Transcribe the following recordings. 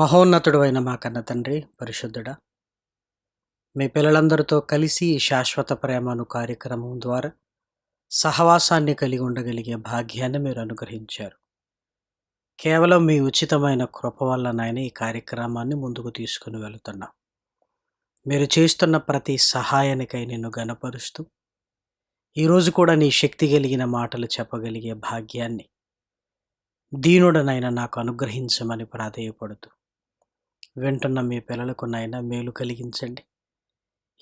మహోన్నతుడు అయిన మా కన్న తండ్రి పరిశుద్ధుడా మీ పిల్లలందరితో కలిసి ఈ శాశ్వత ప్రేమను కార్యక్రమం ద్వారా సహవాసాన్ని కలిగి ఉండగలిగే భాగ్యాన్ని మీరు అనుగ్రహించారు. కేవలం మీ ఉచితమైన కృప వల్ల నాయన ఈ కార్యక్రమాన్ని ముందుకు తీసుకుని వెళుతున్నాం. మీరు చేస్తున్న ప్రతి సహాయానికై నిన్ను గనపరుస్తూ ఈరోజు కూడా నీ శక్తి కలిగిన మాటలు చెప్పగలిగే భాగ్యాన్ని దీనుడనైనా నాకు అనుగ్రహించమని ప్రాధేయపడుతూ వింటున్న మీ పిల్లలకు నాయన మేలు కలిగించండి.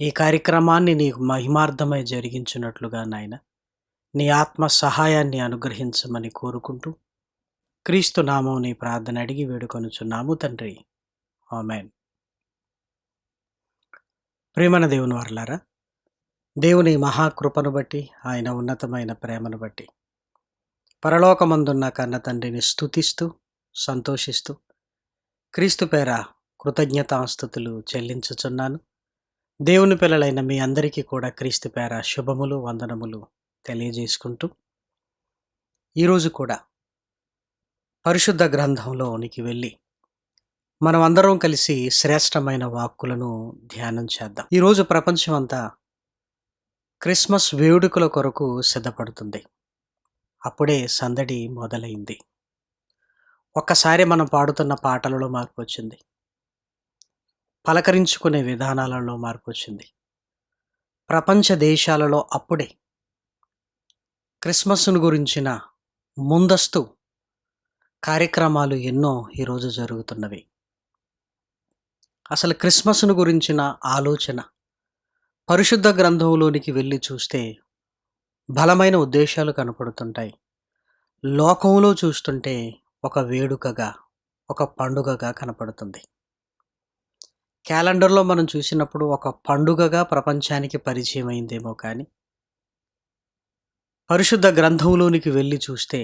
ఈ కార్యక్రమాన్ని నీకు మహిమార్థమై జరిగించినట్లుగా నాయన నీ ఆత్మ సహాయాన్ని అనుగ్రహించమని కోరుకుంటూ క్రీస్తు నామం నీ ప్రార్థన అడిగి వేడుకొనుచున్నాము తండ్రి. ఆమెన్. ప్రేమన దేవుని వర్లారా దేవుని మహాకృపను బట్టి ఆయన ఉన్నతమైన ప్రేమను బట్టి పరలోకమందున్న కన్న తండ్రిని స్తుతిస్తూ సంతోషిస్తూ క్రీస్తు పేర కృతజ్ఞతాస్థుతులు చెల్లించుచున్నాను. దేవుని పిల్లలైన మీ అందరికీ కూడా క్రీస్తు పేర శుభములు వందనములు తెలియజేసుకుంటూ ఈరోజు కూడా పరిశుద్ధ గ్రంథంలోనికి వెళ్ళి మనం అందరం కలిసి శ్రేష్టమైన వాక్కులను ధ్యానం చేద్దాం. ఈరోజు ప్రపంచం అంతా క్రిస్మస్ వేడుకల కొరకు సిద్ధపడుతుంది. అప్పుడే సందడి మొదలైంది. ఒక్కసారి మనం పాడుతున్న పాటలలో మార్పు వచ్చింది. పలకరించుకునే విధానాలలో మార్పు వచ్చింది ప్రపంచ దేశాలలో అప్పుడే క్రిస్మస్ను గురించిన ముందస్తు కార్యక్రమాలు ఎన్నో ఈరోజు జరుగుతున్నవి. అసలు క్రిస్మస్ను గురించిన ఆలోచన పరిశుద్ధ గ్రంథంలోనికి వెళ్ళి చూస్తే బలమైన ఉద్దేశాలు కనపడుతుంటాయి. లోకంలో చూస్తుంటే ఒక వేడుకగా ఒక పండుగగా కనపడుతుంది. క్యాలెండర్లో మనం చూసినప్పుడు ఒక పండుగగా ప్రపంచానికి పరిచయం అయిందేమో కానీ పరిశుద్ధ గ్రంథంలోనికి వెళ్ళి చూస్తే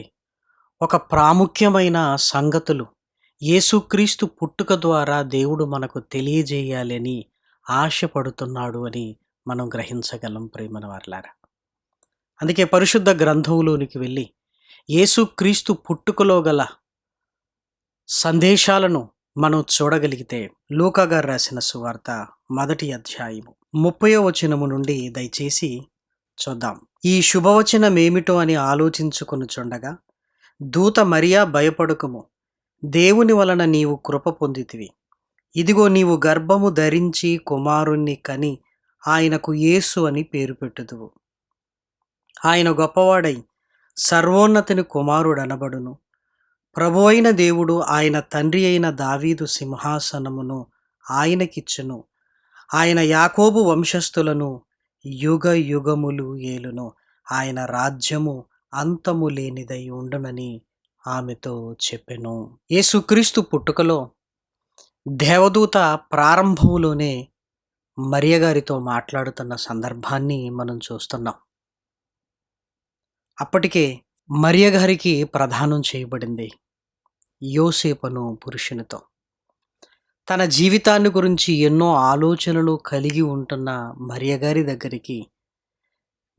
ఒక ప్రాముఖ్యమైన సంగతులు యేసుక్రీస్తు పుట్టుక ద్వారా దేవుడు మనకు తెలియజేయాలని ఆశపడుతున్నాడు అని మనం గ్రహించగలం ప్రేమన వర్లారా అందుకే పరిశుద్ధ గ్రంథంలోనికి వెళ్ళి యేసుక్రీస్తు పుట్టుకలో గల సందేశాలను మనం చూడగలిగితే లూకాగారు రాసిన సువార్త మొదటి అధ్యాయము. ముప్పయో వచనము నుండి దయచేసి చూద్దాం. ఈ శుభవచనం ఏమిటో అని ఆలోచించుకొనుచుండగా దూత మరియా భయపడుకుము. దేవుని వలన నీవు కృప పొందితివి. ఇదిగో నీవు గర్భము ధరించి కుమారుణ్ణి కని ఆయనకు యేసు అని పేరు పెట్టుదువు. ఆయన గొప్పవాడై సర్వోన్నతిని కుమారుడనబడును. ప్రభు అయిన దేవుడు ఆయన తండ్రి అయిన దావీదు సింహాసనమును ఆయనకిచ్చును. ఆయన యాకోబు వంశస్థులను యుగ యుగములు ఏలును. ఆయన రాజ్యము అంతము లేనిదై ఉండునని ఆమెతో చెప్పెను. యేసుక్రీస్తు పుట్టుకలో దేవదూత ప్రారంభములోనే మరియ గారితో మాట్లాడుతున్న సందర్భాన్ని మనం చూస్తున్నాం. అప్పటికే మరియ గారికి ప్రదానం చేయబడింది. యోసేపను పురుషునితో. తన జీవితాన్ని గురించి ఎన్నో ఆలోచనలు కలిగి ఉంటున్న మరియగారి దగ్గరికి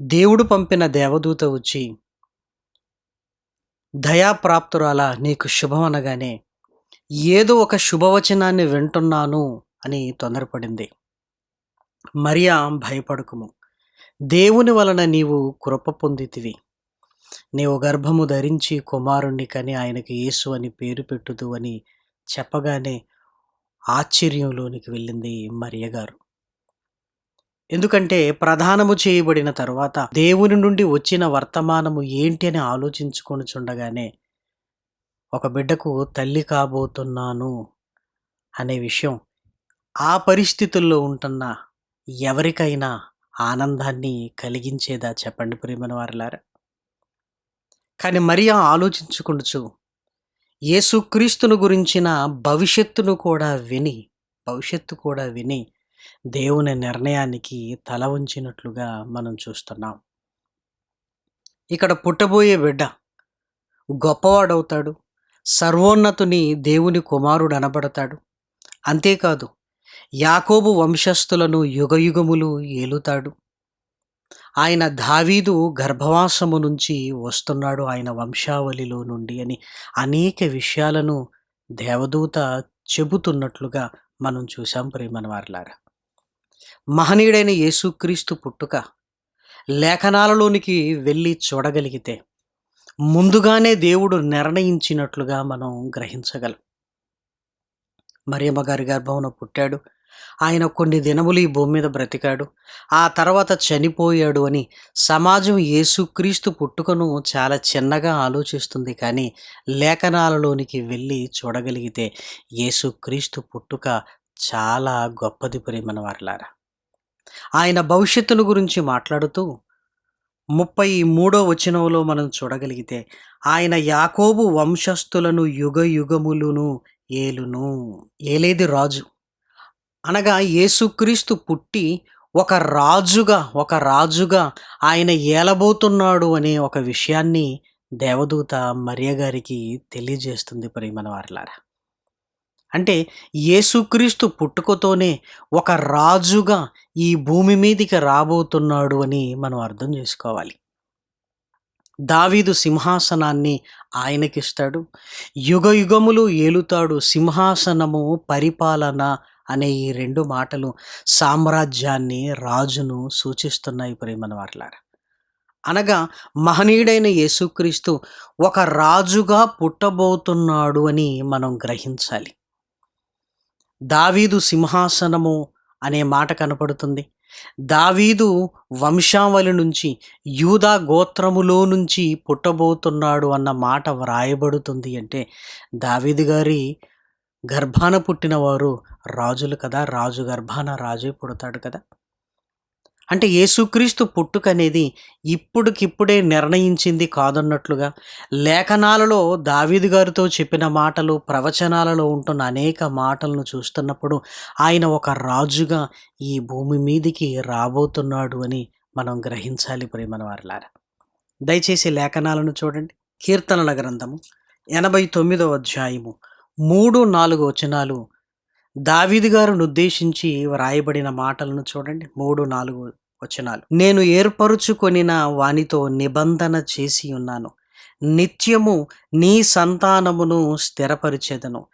దేవుడు పంపిన దేవదూత వచ్చి దయాప్రాప్తురాల నీకు శుభం అనగానే ఏదో ఒక శుభవచనాన్ని వింటున్నాను అని తొందరపడింది. మరియా భయపడకుము. దేవుని వలన నీవు కృప పొందితివి. నీవు గర్భము ధరించి కుమారుణ్ణి కని ఆయనకి యేసు అని పేరు పెట్టుదు అని చెప్పగానే ఆశ్చర్యంలోనికి వెళ్ళింది మరియ గారు. ఎందుకంటే ప్రధానము చేయబడిన తర్వాత దేవుని నుండి వచ్చిన వర్తమానము ఏంటి అని ఆలోచించుకొని చుండగానే ఒక బిడ్డకు తల్లి కాబోతున్నాను అనే విషయం ఆ పరిస్థితుల్లో ఉంటున్న ఎవరికైనా ఆనందాన్ని కలిగించేదా చెప్పండి ప్రియమైన వారిలారా? కానీ మరియా ఆలోచించుకుంటూ యేసుక్రీస్తును గురించిన భవిష్యత్తును కూడా విని భవిష్యత్తు కూడా విని దేవుని నిర్ణయానికి తల ఉంచినట్లుగా మనం చూస్తున్నాం. ఇక్కడ పుట్టబోయే బిడ్డ గొప్పవాడవుతాడు సర్వోన్నతుని దేవుని కుమారుడు అనబడతాడు అంతేకాదు యాకోబు వంశస్థులను యుగయుగములు ఏలుతాడు. ఆయన దావీదు గర్భవాసము నుంచి వస్తున్నాడు ఆయన వంశావళిలో నుండి అని అనేక విషయాలను దేవదూత చెబుతున్నట్లుగా మనం చూసాం ప్రేమన వారిలారా మహనీయుడైన యేసుక్రీస్తు పుట్టుక లేఖనాలలోనికి వెళ్ళి చూడగలిగితే ముందుగానే దేవుడు నిర్ణయించినట్లుగా మనం గ్రహించగలం. మరియమ్మ గారి గర్భంలో పుట్టాడు. ఆయన కొన్ని దినములు ఈ భూమి మీద బ్రతికాడు. ఆ తర్వాత చనిపోయాడు అని సమాజం యేసుక్రీస్తు పుట్టుకను చాలా చిన్నగా ఆలోచిస్తుంది. కానీ లేఖనాలలోనికి వెళ్ళి చూడగలిగితే యేసుక్రీస్తు పుట్టుక చాలా గొప్పది ప్రేమన వారిలారా. ఆయన భవిష్యత్తును గురించి మాట్లాడుతూ ముప్పై మూడో వచనంలో మనం చూడగలిగితే ఆయన యాకోబు వంశస్థులను యుగ యుగములును ఏలును. ఏలేది రాజు అనగా యేసుక్రీస్తు పుట్టి ఒక రాజుగా ఒక రాజుగా ఆయన ఏలబోతున్నాడు అనే ఒక విషయాన్ని దేవదూత మరియ గారికి తెలియజేస్తుంది ప్రియమన వారిలారా. అంటే యేసుక్రీస్తు పుట్టుకతోనే ఒక రాజుగా ఈ భూమి మీదికి రాబోతున్నాడు అని మనం అర్థం చేసుకోవాలి. దావీదు సింహాసనాన్ని ఆయనకిస్తాడు. యుగ యుగములు ఏలుతాడు సింహాసనము పరిపాలన అనే ఈ రెండు మాటలు సామ్రాజ్యాన్ని రాజును సూచిస్తున్నాయి ప్రేమన వారిలారా. అనగా మహనీయుడైన యేసుక్రీస్తు ఒక రాజుగా పుట్టబోతున్నాడు అని మనం గ్రహించాలి. దావీదు సింహాసనము అనే మాట కనపడుతుంది. దావీదు వంశావళి నుంచి యూదా గోత్రములో నుంచి పుట్టబోతున్నాడు అన్న మాట వ్రాయబడుతుంది అంటే దావీదు గారి గర్భాన పుట్టినవారు రాజులు కదా రాజు గర్భాన రాజే పుడతాడు కదా. అంటే యేసుక్రీస్తు పుట్టుక అనేది ఇప్పుడుకిప్పుడే నిర్ణయించింది కాదన్నట్లుగా లేఖనాలలో దావీదు గారితో చెప్పిన మాటలు ప్రవచనాలలో ఉంటున్న అనేక మాటలను చూస్తున్నప్పుడు ఆయన ఒక రాజుగా ఈ భూమి మీదికి రాబోతున్నాడు అని మనం గ్రహించాలి ప్రేమన వారిలారా దయచేసి లేఖనాలను చూడండి. కీర్తనల గ్రంథము ఎనభై తొమ్మిదవ అధ్యాయము మూడు నాలుగు వచనాలు దావీదు గారిని ఉద్దేశించి వ్రాయబడిన మాటలను చూడండి. మూడు నాలుగు వచనాలు. నేను ఏర్పరుచుకొనిన వానితో నిబంధన చేసి ఉన్నాను. నిత్యము నీ సంతానమును స్థిరపరిచెదను.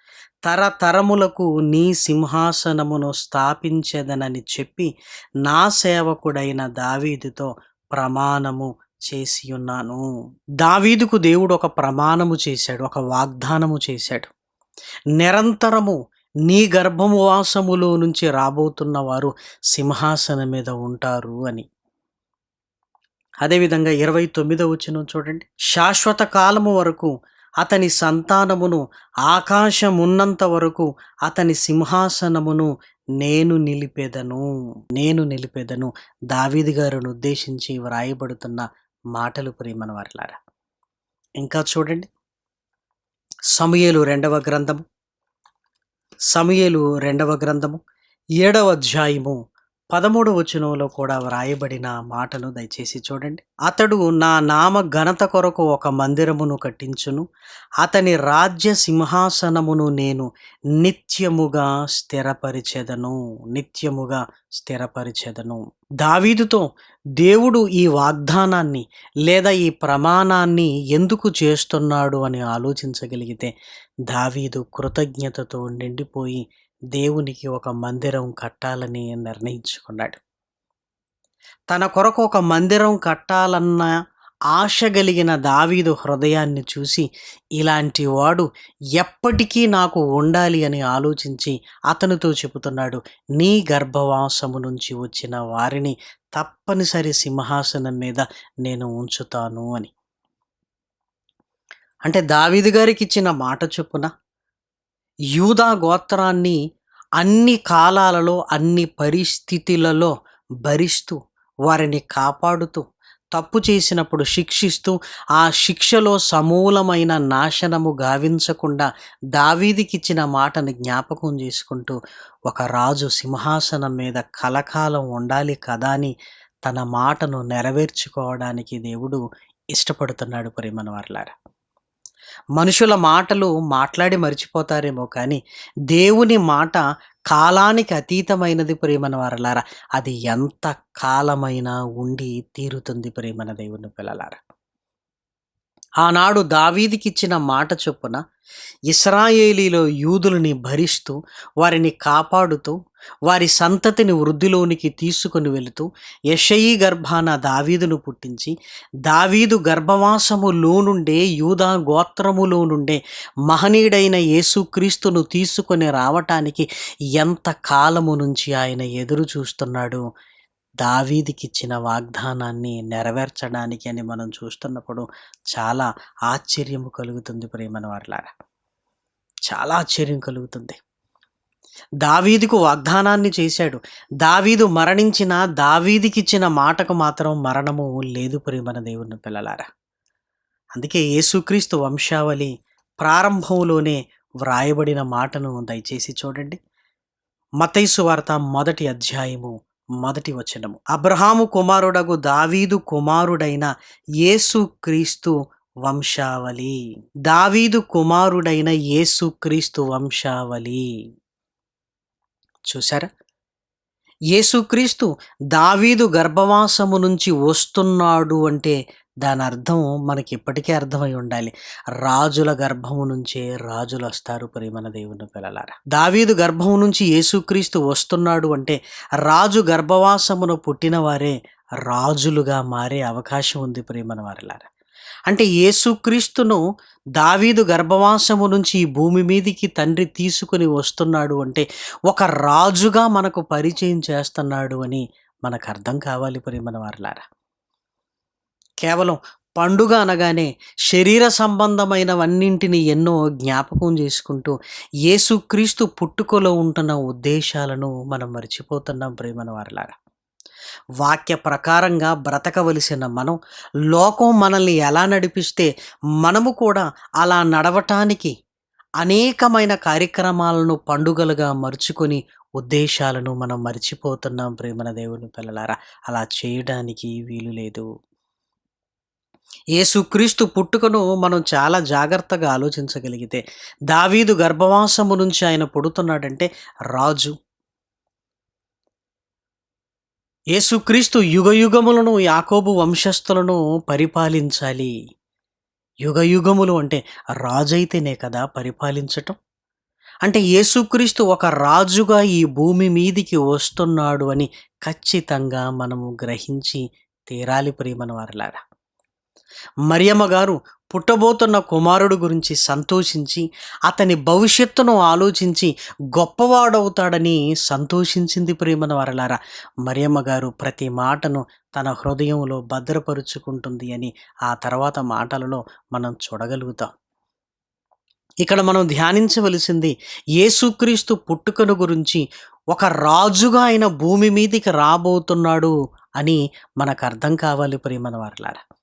తరతరములకు నీ సింహాసనమును స్థాపించెదనని చెప్పి నా సేవకుడైన దావీదుతో ప్రమాణము చేసి ఉన్నాను. దావీదుకు దేవుడు ఒక ప్రమాణము చేశాడు ఒక వాగ్దానము చేశాడు. నిరంతరము నీ గర్భమువాసములో నుంచి రాబోతున్న వారు సింహాసనం మీద ఉంటారు అని. అదేవిధంగా ఇరవై తొమ్మిదో వచ్చిన చూడండి. శాశ్వత కాలము వరకు అతని సంతానమును ఆకాశమున్నంత వరకు అతని సింహాసనమును నేను నిలిపెదను నేను నిలిపెదను. దావీది గారిని ఉద్దేశించి వ్రాయబడుతున్న మాటలు ప్రేమన వారిలారా ఇంకా చూడండి. సమయలు రెండవ గ్రంథము. సమయలు రెండవ గ్రంథము ఏడవ అధ్యాయము. పదమూడు వచనంలో కూడా వ్రాయబడిన మాటను దయచేసి చూడండి. అతడు నా నామ ఘనత కొరకు ఒక మందిరమును కట్టించును. అతని రాజ్య సింహాసనమును నేను నిత్యముగా స్థిరపరిచెదను. నిత్యముగా స్థిరపరిచెదను. దావీదుతో దేవుడు ఈ వాగ్దానాన్ని లేదా ఈ ప్రమాణాన్ని ఎందుకు చేస్తున్నాడు అని ఆలోచించగలిగితే దావీదు కృతజ్ఞతతో నిండిపోయి దేవునికి ఒక మందిరం కట్టాలని నిర్ణయించుకున్నాడు. తన కొరకు ఒక మందిరం కట్టాలన్న ఆశ కలిగిన దావీదు హృదయాన్ని చూసి ఇలాంటి వాడు ఎప్పటికీ నాకు ఉండాలి అని ఆలోచించి అతనితో చెబుతున్నాడు. నీ గర్భవాసము నుంచి వచ్చిన వారిని తప్పనిసరి సింహాసనం మీద నేను ఉంచుతాను అని. అంటే దావీదు గారికి ఇచ్చిన మాట చొప్పున యూదా గోత్రాన్ని అన్ని కాలాలలో అన్ని పరిస్థితులలో భరిస్తూ వారిని కాపాడుతూ తప్పు చేసినప్పుడు శిక్షిస్తూ ఆ శిక్షలో సమూలమైన నాశనము గావించకుండా దావీదికిచ్చిన మాటను జ్ఞాపకం చేసుకుంటూ ఒక రాజు సింహాసనం మీద కలకాలం ఉండాలి కదా అని తన మాటను నెరవేర్చుకోవడానికి దేవుడు ఇష్టపడుతున్నాడు. ప్రేమన మనుషుల మాటలు మాట్లాడి మర్చిపోతారేమో కానీ దేవుని మాట కాలానికి అతీతమైనది ప్రేమన వారలారా. అది ఎంత కాలమైనా ఉండి తీరుతుంది ప్రేమన దేవుని పిల్లలారా. ఆనాడు దావీదికిచ్చిన మాట చొప్పున ఇస్రాయేలీలో యూదులని భరిస్తూ వారిని కాపాడుతూ వారి సంతతిని వృద్ధిలోనికి తీసుకొని వెళుతూ యషయి గర్భాన దావీదును పుట్టించి దావీదు గర్భవాసములో నుండే యూదా గోత్రములో నుండే మహనీయుడైన యేసుక్రీస్తును తీసుకొని రావటానికి ఎంత కాలము నుంచి ఆయన ఎదురు చూస్తున్నాడు దావీదికిచ్చిన వాగ్దానాన్ని నెరవేర్చడానికి అని మనం చూస్తున్నప్పుడు చాలా ఆశ్చర్యము కలుగుతుంది ప్రేమన వారిలారా. చాలా ఆశ్చర్యం కలుగుతుంది. దావీదుకు వాగ్దానాన్ని చేశాడు. దావీదు మరణించిన దావీదికిచ్చిన మాటకు మాత్రం మరణము లేదు ప్రేమన దేవుని పిల్లలారా. అందుకే యేసుక్రీస్తు వంశావళి ప్రారంభంలోనే వ్రాయబడిన మాటను దయచేసి చూడండి. మతైసు వార్త మొదటి అధ్యాయము మొదటి వచనము. అబ్రహాము కుమారుడగు దావీదు కుమారుడైన యేసుక్రీస్తు వంశావళి. దావీదు కుమారుడైన యేసుక్రీస్తు వంశావళి. చూసారా యేసుక్రీస్తు దావీదు గర్భవాసము నుంచి వస్తున్నాడు అంటే దాని అర్థం మనకి ఇప్పటికే అర్థమై ఉండాలి. రాజుల గర్భము నుంచే రాజులు వస్తారు ప్రేమన దేవుని పిల్లలారా. దావీదు గర్భము నుంచి యేసుక్రీస్తు వస్తున్నాడు అంటే రాజు గర్భవాసమున పుట్టిన వారే రాజులుగా మారే అవకాశం ఉంది ప్రేమన వారిలారా. అంటే యేసుక్రీస్తును దావీదు గర్భవాసము నుంచి ఈ భూమి మీదికి తండ్రి తీసుకుని వస్తున్నాడు అంటే ఒక రాజుగా మనకు పరిచయం చేస్తున్నాడు అని మనకు అర్థం కావాలి ప్రేమన వారిలారా. కేవలం పండుగ అనగానే శరీర సంబంధమైనవన్నింటిని ఎన్నో జ్ఞాపకం చేసుకుంటూ యేసుక్రీస్తు పుట్టుకలో ఉంటున్న ఉద్దేశాలను మనం మర్చిపోతున్నాం ప్రేమన వారిలారా వాక్య ప్రకారంగా బ్రతకవలసిన మనం లోకం మనల్ని ఎలా నడిపిస్తే మనము కూడా అలా నడవటానికి అనేకమైన కార్యక్రమాలను పండుగలుగా మరుచుకొని ఉద్దేశాలను మనం మర్చిపోతున్నాం ప్రేమన దేవుని పిల్లలారా. అలా చేయడానికి వీలు లేదు. యేసుక్రీస్తు పుట్టుకను మనం చాలా జాగ్రత్తగా ఆలోచించగలిగితే దావీదు గర్భవాసము నుంచి ఆయన పుడుతున్నాడంటే రాజు. యేసుక్రీస్తు యుగయుగములను యాకోబు వంశస్థులను పరిపాలించాలి. యుగయుగములు అంటే రాజైతేనే కదా పరిపాలించటం. అంటే యేసుక్రీస్తు ఒక రాజుగా ఈ భూమి మీదికి వస్తున్నాడు అని ఖచ్చితంగా మనము గ్రహించి తీరాలి ప్రియమని వారిలారా. మరియమ్మ గారు పుట్టబోతున్న కుమారుడు గురించి సంతోషించి అతని భవిష్యత్తును ఆలోచించి గొప్పవాడవుతాడని సంతోషించింది ప్రేమన వరలారా మరియమ్మ గారు ప్రతి మాటను తన హృదయంలో భద్రపరుచుకుంటుంది అని ఆ తర్వాత మాటలలో మనం చూడగలుగుతాం. ఇక్కడ మనం ధ్యానించవలసింది యేసుక్రీస్తు పుట్టుకను గురించి ఒక రాజుగా ఆయన భూమి మీదికి రాబోతున్నాడు అని మనకు అర్థం కావాలి ప్రేమన వారలారా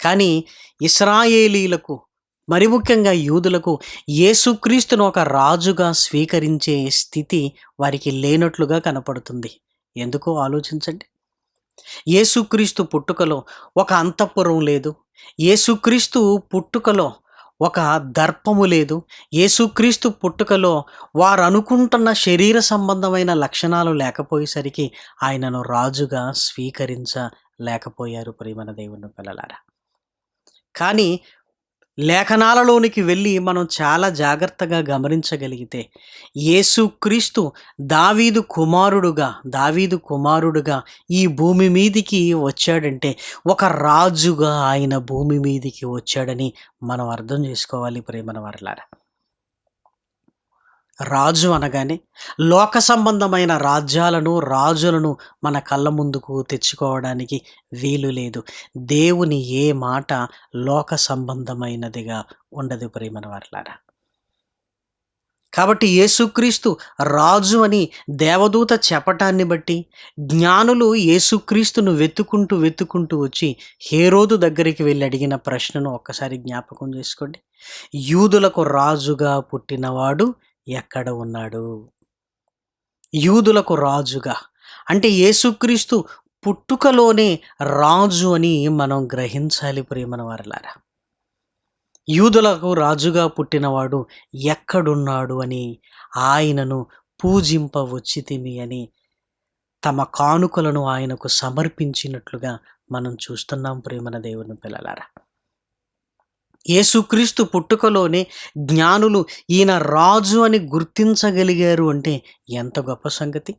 కానీ ఇస్రాయేలీలకు మరి ముఖ్యంగా యూదులకు యేసుక్రీస్తును ఒక రాజుగా స్వీకరించే స్థితి వారికి లేనట్లుగా కనపడుతుంది. ఎందుకో ఆలోచించండి? యేసుక్రీస్తు పుట్టుకలో ఒక అంతఃపురం లేదు. యేసుక్రీస్తు పుట్టుకలో ఒక దర్పము లేదు. యేసుక్రీస్తు పుట్టుకలో వారు అనుకుంటున్న శరీర సంబంధమైన లక్షణాలు లేకపోయేసరికి ఆయనను రాజుగా స్వీకరించలేకపోయారు. ప్రియమైన దేవుని పిల్లలారా కానీ లేఖనాలలోనికి వెళ్ళి మనం చాలా జాగ్రత్తగా గమనించగలిగితే యేసుక్రీస్తు దావీదు కుమారుడుగా దావీదు కుమారుడుగా ఈ భూమి మీదికి వచ్చాడంటే ఒక రాజుగా ఆయన భూమి మీదికి వచ్చాడని మనం అర్థం చేసుకోవాలి ప్రేమన వారిలారా. రాజు అనగానే లోక సంబంధమైన రాజ్యాలను రాజులను మన కళ్ళ ముందుకు తెచ్చుకోవడానికి వీలు లేదు. దేవుని ఏ మాట లోక సంబంధమైనదిగా ఉండదు ప్రేమన వర్లారా కాబట్టి యేసుక్రీస్తు రాజు అని దేవదూత చెప్పటాన్ని బట్టి జ్ఞానులు యేసుక్రీస్తును వెతుకుంటూ వెతుకుంటూ వచ్చి హేరోదు దగ్గరికి వెళ్ళి అడిగిన ప్రశ్నను ఒక్కసారి జ్ఞాపకం చేసుకోండి. యూదులకు రాజుగా పుట్టినవాడు ఎక్కడ ఉన్నాడు? యూదులకు రాజుగా. అంటే యేసుక్రీస్తు పుట్టుకలోనే రాజు అని మనం గ్రహించాలి ప్రేమన వారలారా యూదులకు రాజుగా పుట్టినవాడు ఎక్కడున్నాడు అని ఆయనను పూజింపవచ్చితిమి అని తమ కానుకలను ఆయనకు సమర్పించినట్లుగా మనం చూస్తున్నాం ప్రేమన దేవుని పిల్లలారా. యేసుక్రీస్తు పుట్టుకలోనే జ్ఞానులు ఈయన రాజు అని గుర్తించగలిగారు అంటే ఎంత గొప్ప సంగతి.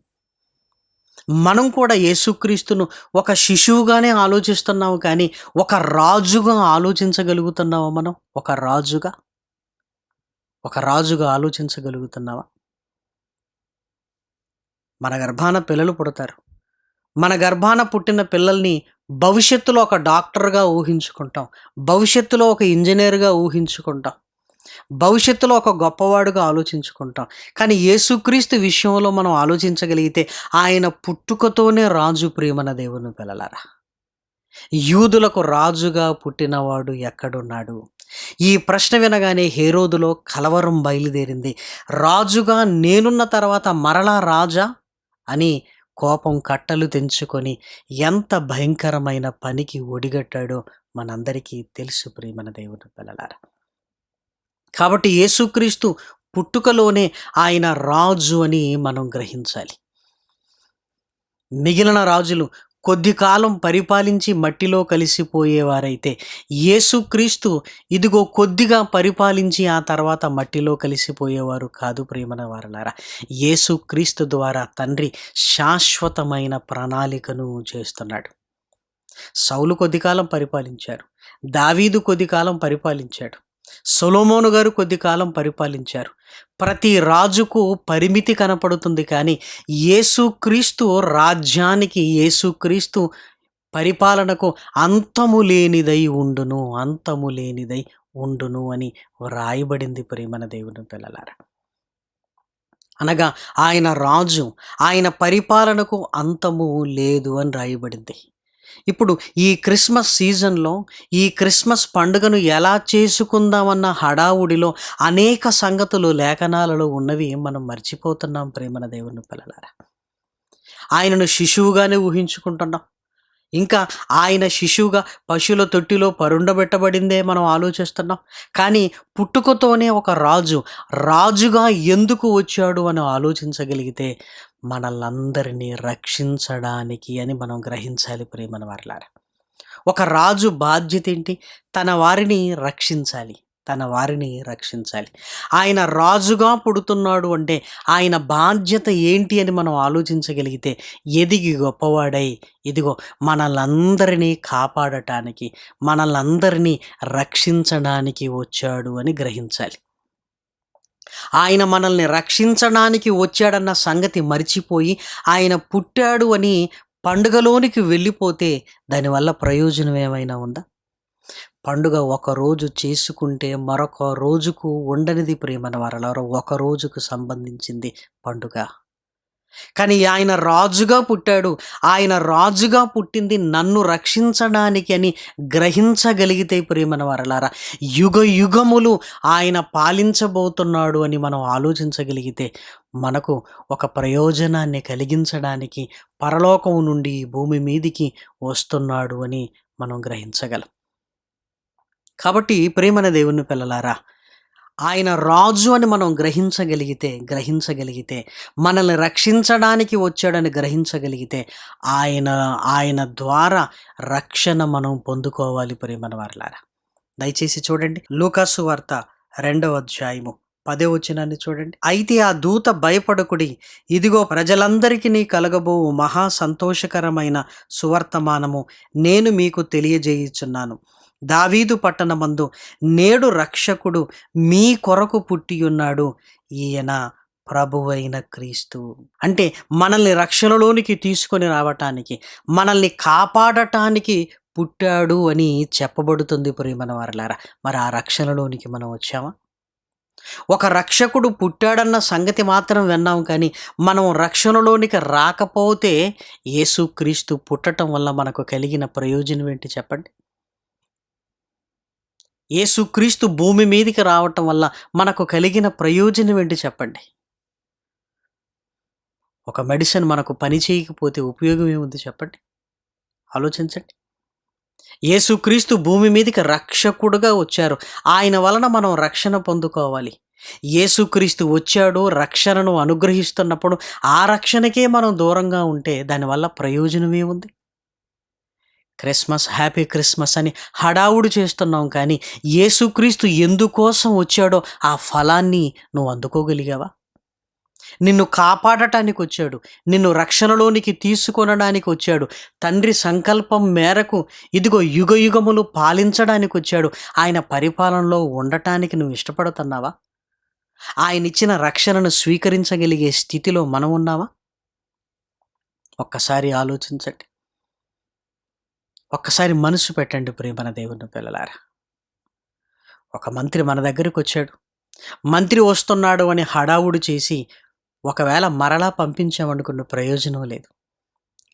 మనం కూడా యేసుక్రీస్తును ఒక శిశువుగానే ఆలోచిస్తున్నాము కానీ ఒక రాజుగా ఆలోచించగలుగుతున్నావా మనం? ఒక రాజుగా? ఒక రాజుగా ఆలోచించగలుగుతున్నావా? మన గర్భాన పిల్లలు పుడతారు. మన గర్భాన పుట్టిన పిల్లల్ని భవిష్యత్తులో ఒక డాక్టర్గా ఊహించుకుంటాం. భవిష్యత్తులో ఒక ఇంజనీర్గా ఊహించుకుంటాం. భవిష్యత్తులో ఒక గొప్పవాడుగా ఆలోచించుకుంటాం. కానీ యేసుక్రీస్తు విషయంలో మనం ఆలోచించగలిగితే ఆయన పుట్టుకతోనే రాజు ప్రేమన దేవుని పిల్లలారా. యూదులకు రాజుగా పుట్టినవాడు ఎక్కడున్నాడు? ఈ ప్రశ్న వినగానే హేరోదులో కలవరం బయలుదేరింది. రాజుగా నేనున్న తర్వాత మరలా రాజా అని కోపం కట్టలు తెంచుకొని ఎంత భయంకరమైన పనికి ఒడిగట్టాడో మనందరికీ తెలుసు ప్రియమన దేవుని పిల్లలారా. కాబట్టి యేసుక్రీస్తు పుట్టుకలోనే ఆయన రాజు అని మనం గ్రహించాలి. మిగిలిన రాజులు కొద్ది కాలం పరిపాలించి మట్టిలో కలిసిపోయేవారైతే యేసుక్రీస్తు ఇదిగో కొద్దిగా పరిపాలించి ఆ తర్వాత మట్టిలో కలిసిపోయేవారు కాదు ప్రేమన వారలారా. యేసుక్రీస్తు ద్వారా తండ్రి శాశ్వతమైన ప్రణాళికను చేస్తున్నాడు. సౌలు కొద్ది కాలం పరిపాలించారు దావీదు కొద్ది కాలం పరిపాలించాడు. సొలోమోను గారు కొద్ది కాలం పరిపాలించారు. ప్రతి రాజుకు పరిమితి కనపడుతుంది కానీ యేసుక్రీస్తు రాజ్యానికి యేసుక్రీస్తు పరిపాలనకు అంతము లేనిదై ఉండును అంతము లేనిదై ఉండును అని వ్రాయబడింది ప్రేమన దేవుని పిల్లలారా. అనగా ఆయన రాజు ఆయన పరిపాలనకు అంతము లేదు అని రాయబడింది. ఇప్పుడు ఈ క్రిస్మస్ సీజన్లో ఈ క్రిస్మస్ పండుగను ఎలా చేసుకుందామన్న హడావుడిలో అనేక సంగతులు లేఖనాలలో ఉన్నవి మనం మర్చిపోతున్నాం ప్రేమన దేవుని పిల్లలారా. ఆయనను శిశువుగానే ఊహించుకుంటున్నాం. ఇంకా ఆయన శిశువుగా పశువుల తొట్టిలో పరుండబెట్టబడిందే మనం ఆలోచిస్తున్నాం. కానీ పుట్టుకతోనే ఒక రాజు రాజుగా ఎందుకు వచ్చాడు అని ఆలోచించగలిగితే మనల్ందరినీ రక్షించడానికి అని మనం గ్రహించాలి ప్రేమని వారిలారా ఒక రాజు బాధ్యత ఏంటి? తన వారిని రక్షించాలి. తన వారిని రక్షించాలి. ఆయన రాజుగా పుడుతున్నాడు అంటే ఆయన బాధ్యత ఏంటి అని మనం ఆలోచించగలిగితే ఎదిగి గొప్పవాడై ఇదిగో మనలందరినీ కాపాడటానికి మనలందరినీ రక్షించడానికి వచ్చాడు అని గ్రహించాలి. ఆయన మనల్ని రక్షించడానికి వచ్చాడన్న సంగతి మర్చిపోయి ఆయన పుట్టాడు అని పండుగలోనికి వెళ్ళిపోతే దానివల్ల ప్రయోజనం ఏమైనా ఉందా? పండుగ ఒక రోజు చేసుకుంటే మరొక రోజుకు ఉండనిది ప్రేమన వారలారో ఒక రోజుకు సంబంధించింది పండుగ. కానీ ఆయన రాజుగా పుట్టాడు. ఆయన రాజుగా పుట్టింది నన్ను రక్షించడానికి అని గ్రహించగలిగితే ప్రియమన వరలారా యుగ యుగములు ఆయన పాలించబోతున్నాడు అని మనం ఆలోచించగలిగితే మనకు ఒక ప్రయోజనాన్ని కలిగించడానికి పరలోకం నుండి ఈ భూమి మీదికి వస్తున్నాడు అని మనం గ్రహించగలం. కాబట్టి ప్రేమన దేవుని పిల్లలారా ఆయన రాజు అని మనం గ్రహించగలిగితే గ్రహించగలిగితే మనల్ని రక్షించడానికి వచ్చాడని గ్రహించగలిగితే ఆయన ఆయన ద్వారా రక్షణ మనం పొందుకోవాలి ప్రేమన వారలారా. దయచేసి చూడండి లూకాసు వార్త రెండవ అధ్యాయము పదే వచ్చినాన్ని చూడండి. అయితే ఆ దూత భయపడకుడి ఇదిగో ప్రజలందరికీ నీ కలగబో మహా సంతోషకరమైన సువర్తమానము నేను మీకు తెలియజేయుచున్నాను. దావీదు పట్టణమందు నేడు రక్షకుడు మీ కొరకు పుట్టి ఉన్నాడు ఈయన ప్రభువైన క్రీస్తు. అంటే మనల్ని రక్షణలోనికి తీసుకొని రావటానికి మనల్ని కాపాడటానికి పుట్టాడు అని చెప్పబడుతుంది ప్రియమన వారలారా. మరి ఆ రక్షణలోనికి మనం వచ్చామా? ఒక రక్షకుడు పుట్టాడన్న సంగతి మాత్రం విన్నాం కానీ మనం రక్షణలోనికి రాకపోతే యేసుక్రీస్తు పుట్టటం వల్ల మనకు కలిగిన ప్రయోజనం ఏంటి చెప్పండి? యేసుక్రీస్తు భూమి మీదకి రావటం వల్ల మనకు కలిగిన ప్రయోజనం ఏంటి చెప్పండి? ఒక మెడిసిన్ మనకు పని చేయకపోతే ఉపయోగం ఏముంది చెప్పండి? ఆలోచించండి. యేసుక్రీస్తు భూమి మీదకి రక్షకుడుగా వచ్చారు. ఆయన వలన మనం రక్షణ పొందుకోవాలి. యేసుక్రీస్తు వచ్చాడు రక్షణను అనుగ్రహిస్తున్నప్పుడు ఆ రక్షణకే మనం దూరంగా ఉంటే దానివల్ల ప్రయోజనం ఏముంది? క్రిస్మస్ హ్యాపీ క్రిస్మస్ అని హడావుడు చేస్తున్నాం కానీ యేసుక్రీస్తు ఎందుకోసం వచ్చాడో ఆ ఫలాన్ని నువ్వు అందుకోగలిగావా? నిన్ను కాపాడటానికి వచ్చాడు. నిన్ను రక్షణలోనికి తీసుకొనడానికి వచ్చాడు. తండ్రి సంకల్పం మేరకు ఇదిగో యుగ యుగములు పాలించడానికి వచ్చాడు. ఆయన పరిపాలనలో ఉండటానికి నువ్వు ఇష్టపడుతున్నావా? ఆయన ఇచ్చిన రక్షణను స్వీకరించగలిగే స్థితిలో మనం ఉన్నావా? ఒక్కసారి ఆలోచించండి. ఒక్కసారి మనసు పెట్టండి ప్రేమన దేవుని పిల్లలారా. ఒక మంత్రి మన దగ్గరికి వచ్చాడు. మంత్రి వస్తున్నాడు అని హడావుడు చేసి ఒకవేళ మరలా పంపించామనుకున్న ప్రయోజనం లేదు.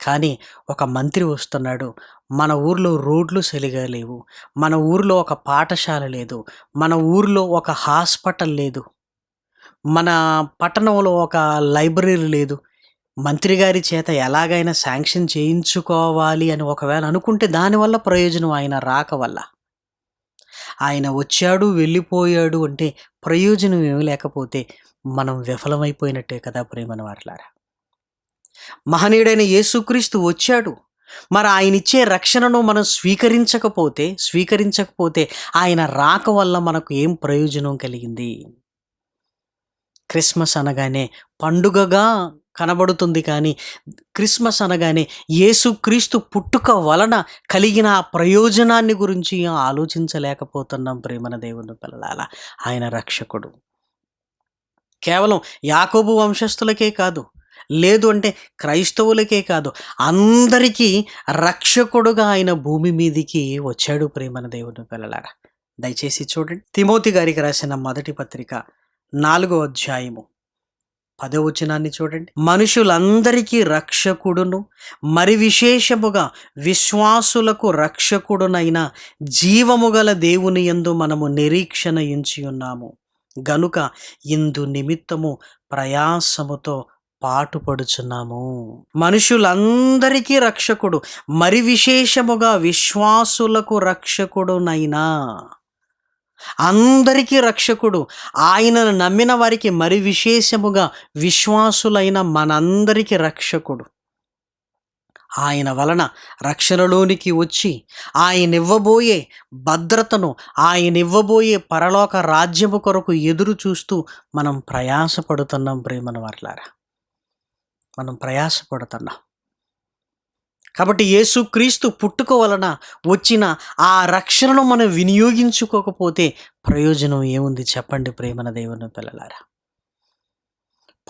కానీ ఒక మంత్రి వస్తున్నాడు. మన ఊర్లో రోడ్లు సరిగా లేవు. మన ఊర్లో ఒక పాఠశాల లేదు. మన ఊర్లో ఒక హాస్పిటల్ లేదు. మన పట్టణంలో ఒక లైబ్రరీ లేదు. మంత్రి గారి చేత ఎలాగైనా శాంక్షన్ చేయించుకోవాలి అని ఒకవేళ అనుకుంటే దానివల్ల ప్రయోజనం ఆయన రాక వల్ల. ఆయన వచ్చాడు వెళ్ళిపోయాడు అంటే ప్రయోజనం ఏమి లేకపోతే మనం విఫలమైపోయినట్టే కదా ప్రేమని వారలారా మహనీయుడైన యేసుక్రీస్తు వచ్చాడు. మరి ఆయన ఇచ్చే రక్షణను మనం స్వీకరించకపోతే స్వీకరించకపోతే ఆయన రాక వల్ల మనకు ఏం ప్రయోజనం కలిగింది? క్రిస్మస్ అనగానే పండుగగా కనబడుతుంది కానీ క్రిస్మస్ అనగానే యేసుక్రీస్తు పుట్టుక వలన కలిగిన ఆ ప్రయోజనాన్ని గురించి ఆలోచించలేకపోతున్నాం ప్రేమన దేవుని పిల్లలాల ఆయన రక్షకుడు. కేవలం యాకోబు వంశస్థులకే కాదు లేదు అంటే క్రైస్తవులకే కాదు అందరికీ రక్షకుడుగా ఆయన భూమి మీదికి వచ్చాడు ప్రేమన దేవుని పిల్లలారా. దయచేసి చూడండి. తిమోతి గారికి రాసిన మొదటి పత్రిక నాలుగో అధ్యాయము. పదవచనాన్ని చూడండి. మనుషులందరికీ రక్షకుడును మరి విశేషముగా విశ్వాసులకు రక్షకుడునైన జీవము గల దేవుని యందు మనము నిరీక్షణ ఎంచి ఉన్నాము. గనుక ఇందు నిమిత్తము ప్రయాసముతో పాటుపడుచున్నాము. మనుషులందరికీ రక్షకుడు మరి విశేషముగా విశ్వాసులకు రక్షకుడునైనా అందరికీ రక్షకుడు. ఆయనను నమ్మిన వారికి మరి విశేషముగా విశ్వాసులైన మనందరికీ రక్షకుడు. ఆయన వలన రక్షణలోనికి వచ్చి ఆయన ఇవ్వబోయే భద్రతను ఆయన ఇవ్వబోయే పరలోక రాజ్యము కొరకు ఎదురు చూస్తూ మనం ప్రయాసపడుతున్నాం ప్రేమన వర్లారా. మనం ప్రయాసపడుతున్నాం. కాబట్టి యేసుక్రీస్తు పుట్టుక వలన వచ్చిన ఆ రక్షణను మనం వినియోగించుకోకపోతే ప్రయోజనం ఏముంది? చెప్పండి ప్రేమన దేవుని పిల్లలారా.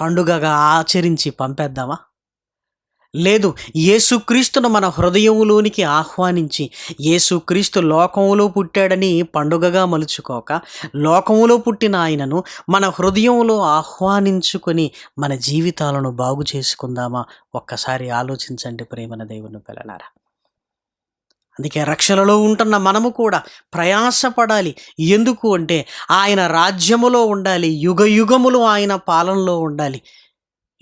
పండుగగా ఆచరించి పంపేద్దామా? లేదు యేసుక్రీస్తును మన హృదయములోనికి ఆహ్వానించి యేసుక్రీస్తు లోకములో పుట్టాడని పండుగగా మలుచుకోక లోకములో పుట్టిన ఆయనను మన హృదయంలో ఆహ్వానించుకొని మన జీవితాలను బాగు చేసుకుందామా? ఒక్కసారి ఆలోచించండి ప్రేమన దేవుని పిల్లలారా. అందుకే రక్షణలో ఉంటున్న మనము కూడా ప్రయాసపడాలి. ఎందుకు అంటే ఆయన రాజ్యములో ఉండాలి యుగ యుగములు ఆయన పాలనలో ఉండాలి.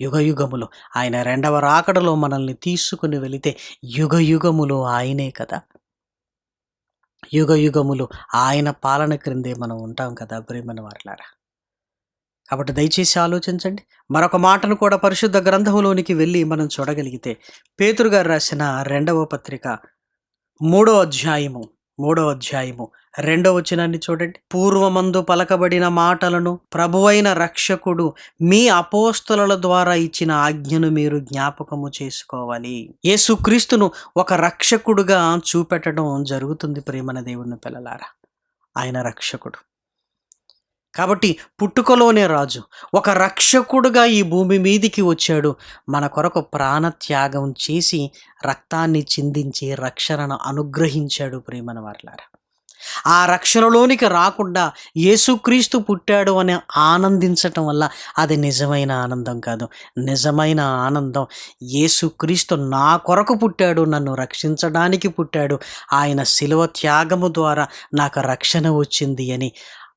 యుగయుగములు. ఆయన రెండవ రాకడలో మనల్ని తీసుకుని వెళితే యుగయుగములు ఆయనే కదా. యుగ యుగములు ఆయన పాలన క్రిందే మనం ఉంటాం కదా ప్రేమన వారిలారా. కాబట్టి దయచేసి ఆలోచించండి. మరొక మాటను కూడా పరిశుద్ధ గ్రంథములోనికి వెళ్ళి మనం చూడగలిగితే పేతురు గారు రాసిన రెండవ పత్రిక మూడో అధ్యాయము మూడో అధ్యాయము రెండో వచనాన్ని చూడండి. పూర్వమందు పలకబడిన మాటలను ప్రభువైన రక్షకుడు మీ అపోస్తుల ద్వారా ఇచ్చిన ఆజ్ఞను మీరు జ్ఞాపకము చేసుకోవాలి. యేసుక్రీస్తును ఒక రక్షకుడుగా చూపెట్టడం జరుగుతుంది ప్రేమన దేవుని పిల్లలారా. ఆయన రక్షకుడు. కాబట్టి పుట్టుకలోనే రాజు. ఒక రక్షకుడుగా ఈ భూమి మీదికి వచ్చాడు. మన కొరకు ప్రాణత్యాగం చేసి రక్తాన్ని చిందించి రక్షణను అనుగ్రహించాడు ప్రేమన వారలారా. ఆ రక్షణలోనికి రాకుండా యేసుక్రీస్తు పుట్టాడు అని ఆనందించటం వల్ల అది నిజమైన ఆనందం కాదు. నిజమైన ఆనందం యేసుక్రీస్తు నా కొరకు పుట్టాడు నన్ను రక్షించడానికి పుట్టాడు. ఆయన శిలువ త్యాగము ద్వారా నాకు రక్షణ వచ్చింది అని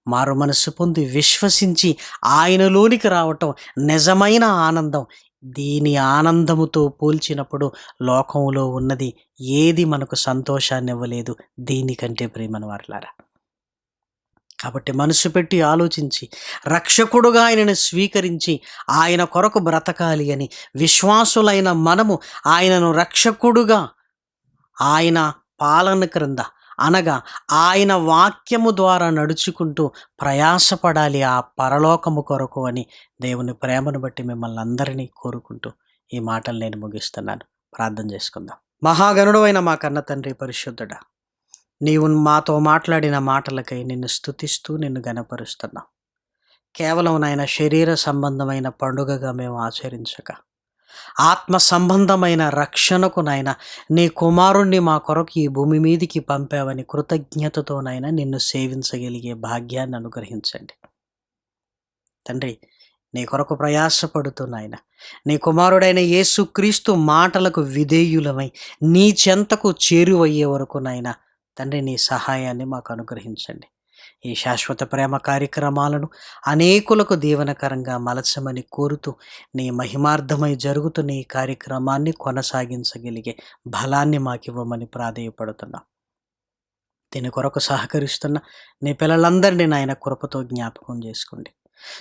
మారు మనసు పొంది విశ్వసించి ఆయనలోనికి రావటం నిజమైన ఆనందం. దీని ఆనందముతో పోల్చినప్పుడు లోకంలో ఉన్నది ఏది మనకు సంతోషాన్ని ఇవ్వలేదు దీనికంటే ప్రేమను వారలారా. కాబట్టి మనసు పెట్టి ఆలోచించి రక్షకుడుగా ఆయనను స్వీకరించి ఆయన కొరకు బ్రతకాలి అని విశ్వాసులైన మనము ఆయనను రక్షకుడుగా ఆయన పాలన క్రింద అనగా ఆయన వాక్యము ద్వారా నడుచుకుంటూ ప్రయాసపడాలి ఆ పరలోకము కొరకు అని దేవుని ప్రేమను బట్టి మిమ్మల్ని అందరినీ కోరుకుంటూ ఈ మాటలు నేను ముగిస్తున్నాను. ప్రార్థన చేసుకుందాం. మహాగణుడు మా కన్న తండ్రి పరిశుద్ధుడా నీవు మాతో మాట్లాడిన మాటలకై నిన్ను స్తుతిస్తూ నిన్ను గనపరుస్తున్నాం కేవలం నాయన శరీర సంబంధమైన పండుగగా మేము ఆచరించక ఆత్మ సంబంధమైన రక్షణకు నాయన నీ కుమారుణ్ణి మా కొరకు ఈ భూమి మీదికి పంపావని కృతజ్ఞతతోనైనా నిన్ను సేవించగలిగే భాగ్యాన్ని అనుగ్రహించండి. తండ్రి నీ కొరకు ప్రయాసపడుతూ నాయన నీ కుమారుడైన యేసుక్రీస్తు మాటలకు విధేయులమై నీ చెంతకు చేరువయ్యే వరకు నాయన తండ్రి నీ సహాయాన్ని మాకు అనుగ్రహించండి. ఈ శాశ్వత ప్రేమ కార్యక్రమాలను అనేకులకు దీవనకరంగా మలచమని కోరుతూ నీ మహిమార్థమై జరుగుతున్న ఈ కార్యక్రమాన్ని కొనసాగించగలిగే బలాన్ని మాకివ్వమని ప్రాధేయపడుతున్నాం. దీని కొరకు సహకరిస్తున్న నీ పిల్లలందరినీ నాయన కృపతో జ్ఞాపకం చేసుకోండి.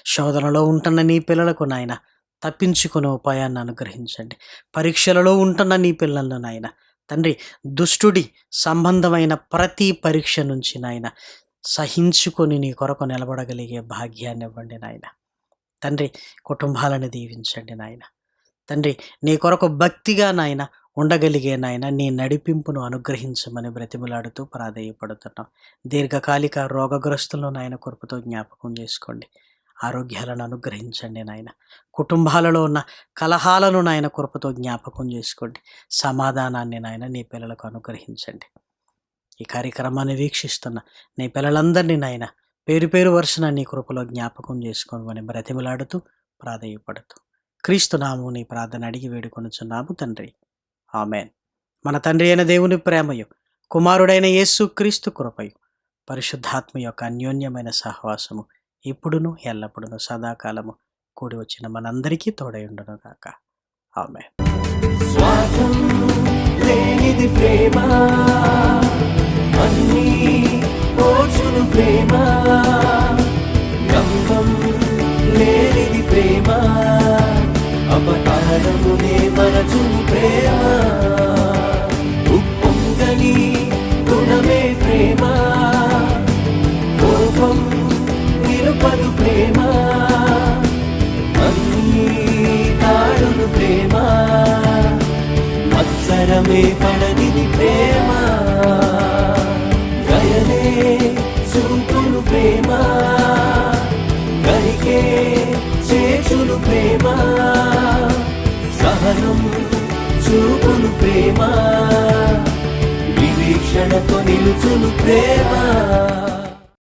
శోధనలో ఉంటున్న నీ పిల్లలకు నాయన తప్పించుకునే ఉపాయాన్ని అనుగ్రహించండి. పరీక్షలలో ఉంటున్న నీ పిల్లలను నాయన తండ్రి దుష్టుడి సంబంధమైన ప్రతి పరీక్ష నుంచి నాయన సహించుకొని నీ కొరకు నిలబడగలిగే భాగ్యాన్ని ఇవ్వండి నాయన. తండ్రి కుటుంబాలను దీవించండి నాయన. తండ్రి నీ కొరకు భక్తిగా నాయన ఉండగలిగే నాయన నీ నడిపింపును అనుగ్రహించమని బ్రతిమలాడుతూ ప్రాధేయపడుతున్నాం. దీర్ఘకాలిక రోగగ్రస్తులను నాయన కృపతో జ్ఞాపకం చేసుకోండి. ఆరోగ్యాలను అనుగ్రహించండి నాయన. కుటుంబాలలో ఉన్న కలహాలను నాయన కృపతో జ్ఞాపకం చేసుకోండి. సమాధానాన్ని నాయన నీ పిల్లలకు అనుగ్రహించండి. ఈ కార్యక్రమాన్ని వీక్షిస్తున్న నీ పిల్లలందరినీ నాయన పేరు పేరు వరుసన నీ కృపలో జ్ఞాపకం చేసుకోమని బ్రతిమలాడుతూ ప్రాధేయపడుతూ క్రీస్తునాము నీ ప్రార్థన అడిగి వేడుకొనుచున్నాము తండ్రి. ఆమెన్. మన తండ్రి అయిన దేవుని ప్రేమయు కుమారుడైన యేసు క్రీస్తు కృపయు పరిశుద్ధాత్మ యొక్క అన్యోన్యమైన సహవాసము ఇప్పుడును ఎల్లప్పుడును సదాకాలము కూడి వచ్చిన మనందరికీ తోడైండును గాక. ఆమె స్వార్థం లేనిది ప్రేమ. అన్నీ ఓచును ప్రేమ. గంగం లేనిది ప్రేమ. అపకారమునే మరచును ప్రేమ. ఉప్పొంగని గుణమే ప్రేమ. కోపం నిలుపదు ప్రేమ. అన్నీ తాడును ప్రేమ. మత్సరమే పడనిది ప్రేమ. చూపులు ప్రేమ కరికే చేచులు ప్రేమ సహనం చూపులు ప్రేమ నిరీక్షణతో నిలుచులు ప్రేమ.